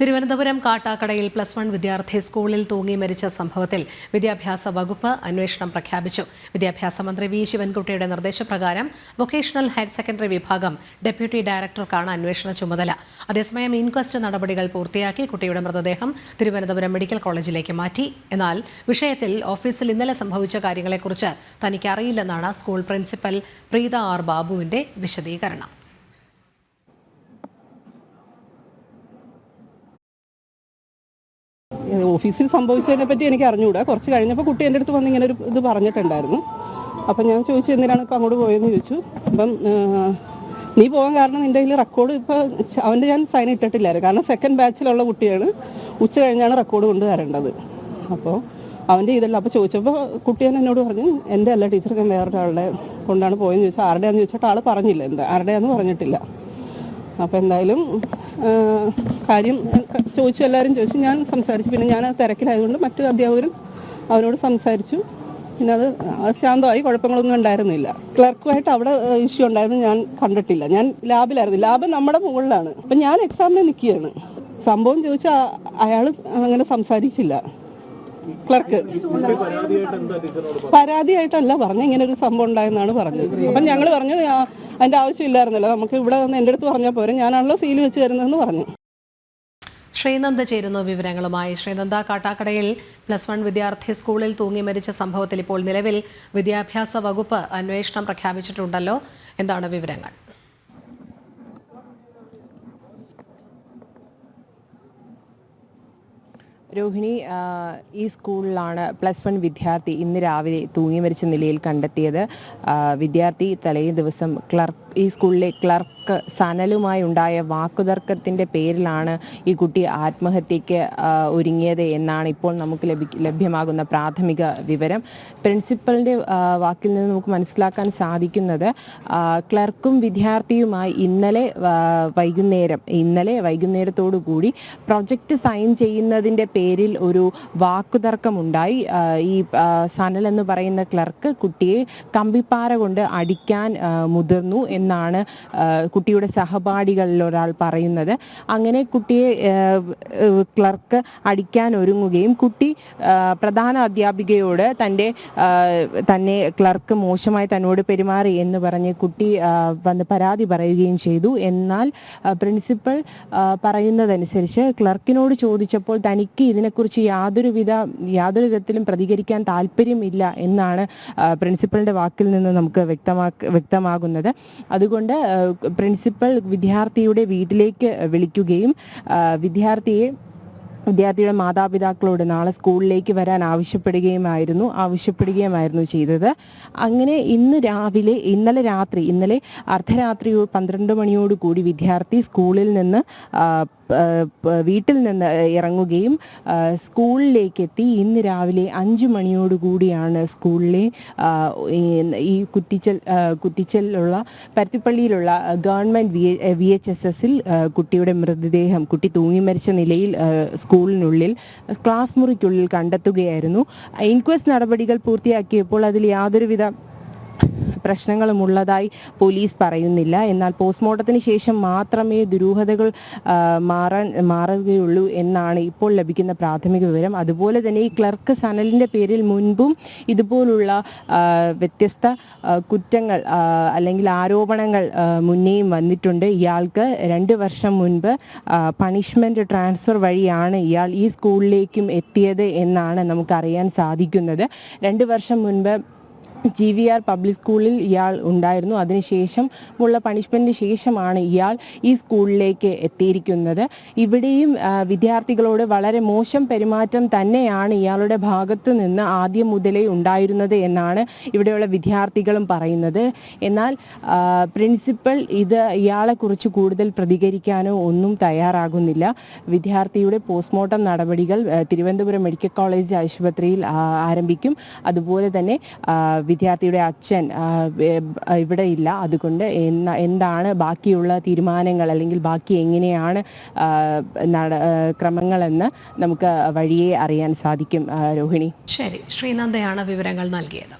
Thiruvananthapuram കാട്ടാക്കടയിൽ plus one വിദ്യാർത്ഥി സ്കൂളിൽ തൂങ്ങി മരിച്ച സംഭവത്തിൽ വിദ്യാഭ്യാസ വകുപ്പ് അന്വേഷണം പ്രഖ്യാപിച്ചു. വിദ്യാഭ്യാസ മന്ത്രി വി ശിവൻകുട്ടിയുടെ നിർദ്ദേശപ്രകാരം വൊക്കേഷണൽ ഹയർ സെക്കൻഡറി വിഭാഗം ഡെപ്യൂട്ടി ഡയറക്ടർക്കാണ് അന്വേഷണ ചുമതല. അതേസമയം ഇൻക്വസ്റ്റ് നടപടികൾ പൂർത്തിയാക്കി കുട്ടിയുടെ മൃതദേഹം തിരുവനന്തപുരം മെഡിക്കൽ കോളേജിലേക്ക് മാറ്റി. എന്നാൽ വിഷയത്തിൽ ഓഫീസിൽ ഇന്നലെ സംഭവിച്ച കാര്യങ്ങളെക്കുറിച്ച് തനിക്കറിയില്ലെന്നാണ് സ്കൂൾ പ്രിൻസിപ്പൽ പ്രീത ആർ ബാബുവിന്റെ വിശദീകരണം. ഓഫീസിൽ സംഭവിച്ചതിനെ പറ്റി എനിക്ക് അറിഞ്ഞുകൂടാ കുറച്ച് കഴിഞ്ഞപ്പോൾ കുട്ടി എന്റെ അടുത്ത് വന്ന് ഇങ്ങനെ ഒരു ഇത് പറഞ്ഞിട്ടുണ്ടായിരുന്നു. അപ്പം ഞാൻ ചോദിച്ചു എന്തിനാണ് ഇപ്പം അങ്ങോട്ട് പോയെന്ന് ചോദിച്ചു. അപ്പം നീ പോകാൻ കാരണം നിന്റെ കയ്യിൽ റെക്കോർഡ് ഇപ്പോൾ അവന്റെ ഞാൻ സൈൻ ഇട്ടിട്ടില്ലായിരുന്നു. കാരണം സെക്കൻഡ് ബാച്ചിലുള്ള കുട്ടിയാണ്. ഉച്ച കഴിഞ്ഞാണ് റെക്കോർഡ് കൊണ്ട് തരേണ്ടത്. അപ്പോൾ അവന്റെ ഇതല്ല. അപ്പോൾ ചോദിച്ചപ്പോൾ കുട്ടിയൻ എന്നോട് പറഞ്ഞു എന്റെ അല്ല ടീച്ചർക്ക് വേറൊരാളുടെ കൊണ്ടാണ് പോയെന്ന് ചോദിച്ചാൽ ആരുടെയാണെന്ന് ചോദിച്ചിട്ട് ആൾ പറഞ്ഞില്ല. എന്താ ആരുടെയാണെന്ന് പറഞ്ഞിട്ടില്ല. അപ്പോൾ എന്തായാലും കാര്യം ചോദിച്ചു എല്ലാവരും ചോദിച്ചു. ഞാൻ സംസാരിച്ചു. പിന്നെ ഞാൻ തിരക്കിലായതുകൊണ്ട് മറ്റു അധ്യാപകരും അവരോട് സംസാരിച്ചു. പിന്നെ അത് ശാന്തമായി കുഴപ്പങ്ങളൊന്നും ഉണ്ടായിരുന്നില്ല. ക്ലർക്കുമായിട്ട് അവിടെ ഇഷ്യൂ ഉണ്ടായിരുന്നു. ഞാൻ കണ്ടിട്ടില്ല. ഞാൻ ലാബിലായിരുന്നു. ലാബ് നമ്മുടെ മുകളിലാണ്. അപ്പം ഞാൻ എക്സാമിന് നിൽക്കുകയാണ്. സംഭവം ചോദിച്ചാൽ അയാൾ അങ്ങനെ സംസാരിച്ചില്ല. ക്ലർക്ക്. പരാതിയായിട്ടല്ല പറഞ്ഞു ഇങ്ങനെ ഒരു സംഭവം ഉണ്ടായെന്നാണ് പറഞ്ഞത്. അപ്പം ഞങ്ങൾ പറഞ്ഞു "ആ, അതിന്റെ ആവശ്യമില്ലായിരുന്നല്ലോ. നമുക്ക് ഇവിടെ വന്ന് എന്റെ അടുത്ത് പറഞ്ഞാൽ പോരെ. ഞാനാണല്ലോ സീൽ വെച്ച് തരുന്നതെന്ന് പറഞ്ഞു. ശ്രീനന്ദ ചേരുന്നു വിവരങ്ങളുമായി. ശ്രീനന്ദ കാട്ടാക്കടയിൽ പ്ലസ് വൺ വിദ്യാർത്ഥി സ്കൂളിൽ തൂങ്ങി മരിച്ച സംഭവത്തിൽ ഇപ്പോൾ നിലവിൽ വിദ്യാഭ്യാസ വകുപ്പ് അന്വേഷണം പ്രഖ്യാപിച്ചിട്ടുണ്ടല്ലോ. എന്താണ് വിവരങ്ങൾ? രോഹിണി ഈ സ്കൂളിലാണ് പ്ലസ് വൺ വിദ്യാർത്ഥി ഇന്ന് രാവിലെ തൂങ്ങി മരിച്ച നിലയിൽ കണ്ടെത്തിയത്. വിദ്യാർത്ഥി തലേ ദിവസം ക്ലർക്ക് ഈ സ്കൂളിലെ ക്ലർക്ക് സനലുമായി ഉണ്ടായ വാക്കുതർക്കത്തിന്റെ പേരിലാണ് ഈ കുട്ടി ആത്മഹത്യയ്ക്ക് ഒരുങ്ങിയത് എന്നാണ് ഇപ്പോൾ നമുക്ക് ലഭി ലഭ്യമാകുന്ന പ്രാഥമിക വിവരം. പ്രിൻസിപ്പലിന്റെ വാക്കിൽ നിന്ന് നമുക്ക് മനസ്സിലാക്കാൻ സാധിക്കുന്നത് ക്ലർക്കും വിദ്യാർത്ഥിയുമായി ഇന്നലെ വൈകുന്നേരം ഇന്നലെ വൈകുന്നേരത്തോടു കൂടി പ്രൊജക്റ്റ് സൈൻ ചെയ്യുന്നതിന്റെ പേരിൽ ഒരു വാക്കുതർക്കമുണ്ടായി. ഈ സനൽ എന്ന് പറയുന്ന ക്ലർക്ക് കുട്ടിയെ കമ്പിപ്പാറ കൊണ്ട് അടിക്കാൻ മുതിർന്നു എന്നാണ് കുട്ടിയുടെ സഹപാഠികളിൽ ഒരാൾ പറയുന്നത്. അങ്ങനെ കുട്ടിയെ ക്ലർക്ക് അടിക്കാൻ ഒരുങ്ങുകയും കുട്ടി പ്രധാന അധ്യാപികയോട് തന്റെ തന്നെ ക്ലർക്ക് മോശമായി തന്നോട് പെരുമാറി എന്ന് പറഞ്ഞ് കുട്ടി വന്ന് പരാതി പറയുകയും ചെയ്തു. എന്നാൽ പ്രിൻസിപ്പൽ പറയുന്നതനുസരിച്ച് ക്ലർക്കിനോട് ചോദിച്ചപ്പോൾ തനിക്ക് ഇതിനെക്കുറിച്ച് യാതൊരുവിധ യാതൊരു വിധത്തിലും പ്രതികരിക്കാൻ താല്പര്യമില്ല എന്നാണ് പ്രിൻസിപ്പളിന്റെ വാക്കിൽ നിന്ന് നമുക്ക് വ്യക്തമാക്ക വ്യക്തമാകുന്നത്. അതുകൊണ്ട് പ്രിൻസിപ്പൾ വിദ്യാർത്ഥിയുടെ വീട്ടിലേക്ക് വിളിക്കുകയും വിദ്യാർത്ഥിയെ വിദ്യാർത്ഥിയുടെ മാതാപിതാക്കളോട് നാളെ സ്കൂളിലേക്ക് വരാൻ ആവശ്യപ്പെടുകയുമായിരുന്നു ആവശ്യപ്പെടുകയുമായിരുന്നു ചെയ്തത്. അങ്ങനെ ഇന്ന് രാവിലെ ഇന്നലെ രാത്രി ഇന്നലെ അർദ്ധരാത്രി പന്ത്രണ്ട് മണിയോടുകൂടി വിദ്യാർത്ഥി സ്കൂളിൽ നിന്ന് വീട്ടിൽ നിന്ന് ഇറങ്ങുകയും സ്കൂളിലേക്ക് എത്തി ഇന്ന് രാവിലെ അഞ്ച് മണിയോടുകൂടിയാണ് സ്കൂളിലെ ഈ- കുറ്റിച്ചൽ കുറ്റിച്ചലുള്ള പരുത്തിപ്പള്ളിയിലുള്ള government V V H S എസിൽ കുട്ടിയുടെ മൃതദേഹം കുട്ടി തൂങ്ങി മരിച്ച നിലയിൽ ആ, സ്കൂളിനുള്ളിൽ ക്ലാസ് മുറിക്കുള്ളിൽ കണ്ടെത്തുകയായിരുന്നു. ഇൻക്വസ്റ്റ് നടപടികൾ പൂർത്തിയാക്കിയപ്പോൾ അതിൽ യാതൊരുവിധ പ്രശ്നങ്ങളും ഉള്ളതായി പോലീസ് പറയുന്നില്ല. എന്നാൽ പോസ്റ്റ്മോർട്ടത്തിന് ശേഷം മാത്രമേ ദുരൂഹതകൾ മാറാൻ മാറുകയുള്ളൂ എന്നാണ് ഇപ്പോൾ ലഭിക്കുന്ന പ്രാഥമിക വിവരം. അതുപോലെ തന്നെ ഈ ക്ലർക്ക് സനലിന്റെ പേരിൽ മുൻപും ഇതുപോലുള്ള വ്യത്യസ്ത കുറ്റങ്ങൾ അല്ലെങ്കിൽ ആരോപണങ്ങൾ മുന്നേയും വന്നിട്ടുണ്ട്. ഇയാൾക്ക് രണ്ട് വർഷം മുൻപ് പണിഷ്മെന്റ് ട്രാൻസ്ഫർ വഴിയാണ് ഇയാൾ ഈ സ്കൂളിലേക്കും എത്തിയത് എന്നാണ് നമുക്കറിയാൻ സാധിക്കുന്നത്. രണ്ട് വർഷം മുൻപ് ജി വി ആർ പബ്ലിക് സ്കൂളിൽ ഇയാൾ ഉണ്ടായിരുന്നു. അതിനുശേഷം ഉള്ള പണിഷ്മെന്റിന് ശേഷമാണ് ഇയാൾ ഈ സ്കൂളിലേക്ക് എത്തിയിരിക്കുന്നത്. ഇവിടെയും വിദ്യാർത്ഥികളോട് വളരെ മോശം പെരുമാറ്റം തന്നെയാണ് ഇയാളുടെ ഭാഗത്ത് നിന്ന് ആദ്യം മുതലേ ഉണ്ടായിരുന്നത് എന്നാണ് ഇവിടെയുള്ള വിദ്യാർത്ഥികളും പറയുന്നത്. എന്നാൽ പ്രിൻസിപ്പൽ ഇത് ഇയാളെക്കുറിച്ച് കൂടുതൽ പ്രതികരിക്കാനോ ഒന്നും തയ്യാറാകുന്നില്ല. വിദ്യാർത്ഥിയുടെ പോസ്റ്റ്മോർട്ടം നടപടികൾ തിരുവനന്തപുരം മെഡിക്കൽ കോളേജ് ആശുപത്രിയിൽ ആരംഭിക്കും. അതുപോലെ തന്നെ വിദ്യാർത്ഥിയുടെ അച്ഛൻ ഇവിടെ ഇല്ല അതുകൊണ്ട് എന്താണ് ബാക്കിയുള്ള തീരുമാനങ്ങൾ അല്ലെങ്കിൽ ബാക്കി എങ്ങനെയാണ് ക്രമങ്ങളെന്ന് നമുക്ക് വഴിയെ അറിയാൻ സാധിക്കും രോഹിണി. ശരി. ശ്രീനന്ദയാണ് വിവരങ്ങൾ നൽകിയത്.